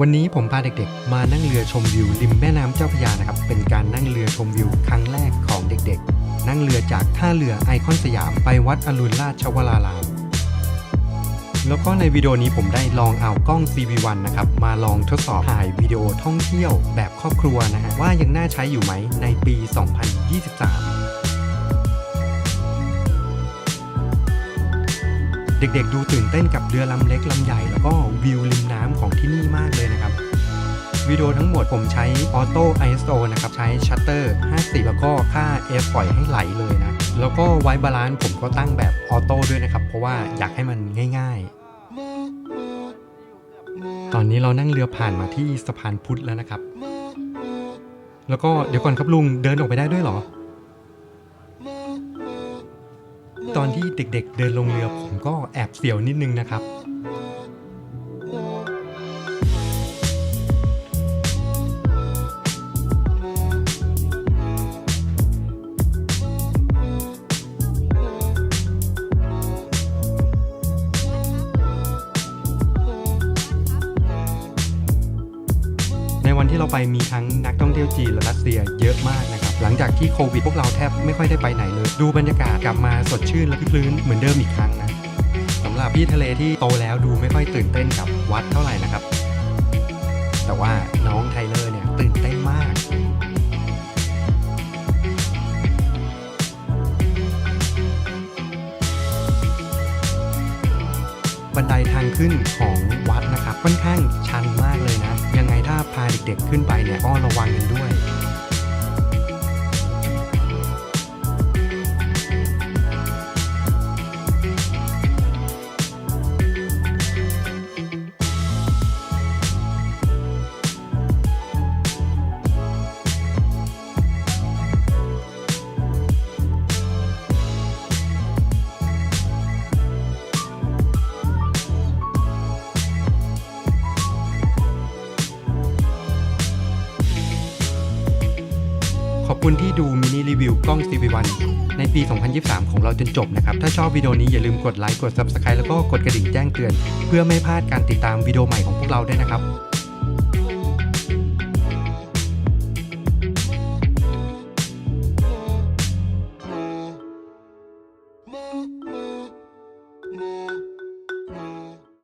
วันนี้ผมพาเด็กๆ มานั่งเรือชมวิวริมแม่น้ำเจ้าพระยานะครับ เป็นการนั่งเรือชมวิวครั้งแรกของเด็กๆ นั่งเรือจากท่าเรือไอคอนสยามไปวัดอรุณราชวราราม แล้วก็ในวิดีโอนี้ผมได้ลองเอากล้อง CV1 นะครับ มาลองทดสอบถ่ายวิดีโอท่องเที่ยวแบบครอบครัวนะฮะว่ายังน่าใช้อยู่ไหมในปี 2023 เด็กๆ ดูตื่นเต้นกับเรือลำเล็กลำใหญ่แล้วก็วิวริมน้ำของที่นี่มากเลยนะครับวิดีโอทั้งหมดผมใช้ Auto ISO นะครับ ใช้ชัตเตอร์50 แล้วก็ค่า F ปล่อยให้ไหลเลยนะ แล้วก็ไว้บาลานซ์ผมก็ตั้งแบบออโต้ด้วยนะครับ เพราะว่าอยากให้มันง่ายๆ ตอนนี้เรานั่งเรือผ่านมาที่สะพานพุทธแล้วนะครับ แล้วก็เดี๋ยวก่อนครับลุงเดินออกไปได้ด้วยเหรอ ตอนที่เด็กๆ เดินลงเรือผมก็แอบเสียวนิดนึงนะครับ ในวันที่เราไปมีทั้งนักท่องเที่ยวจีนและรัสเซียเยอะมากนะครับ หลังจากที่โควิดพวกเราแทบไม่ค่อยได้ไปไหนเลย ดูบรรยากาศกลับมาสดชื่นและคลื้นเหมือนเดิมอีกครั้งนะสำหรับพี่ทะเลที่โตแล้วดูไม่ค่อยตื่นเต้นกับวัดเท่าไหร่นะครับ แต่ว่าน้องไทเลอร์เนี่ยตื่นเต้นมากบันไดทางขึ้นของวัดนะครับค่อนข้างชันมากเลยนะ ยังไงถ้าพาเด็กๆขึ้นไปเนี่ยก็ระวังกันด้วย ขอบคุณที่ดูมินิรีวิวกล้อง CV1 ในปี 2023 ของเราจนจบนะครับ ถ้าชอบวิดีโอนี้อย่าลืมกดไลค์ กด Subscribe แล้วก็กดกระดิ่งแจ้งเตือน เพื่อไม่พลาดการติดตามวิดีโอใหม่ของพวกเราด้วยนะครับ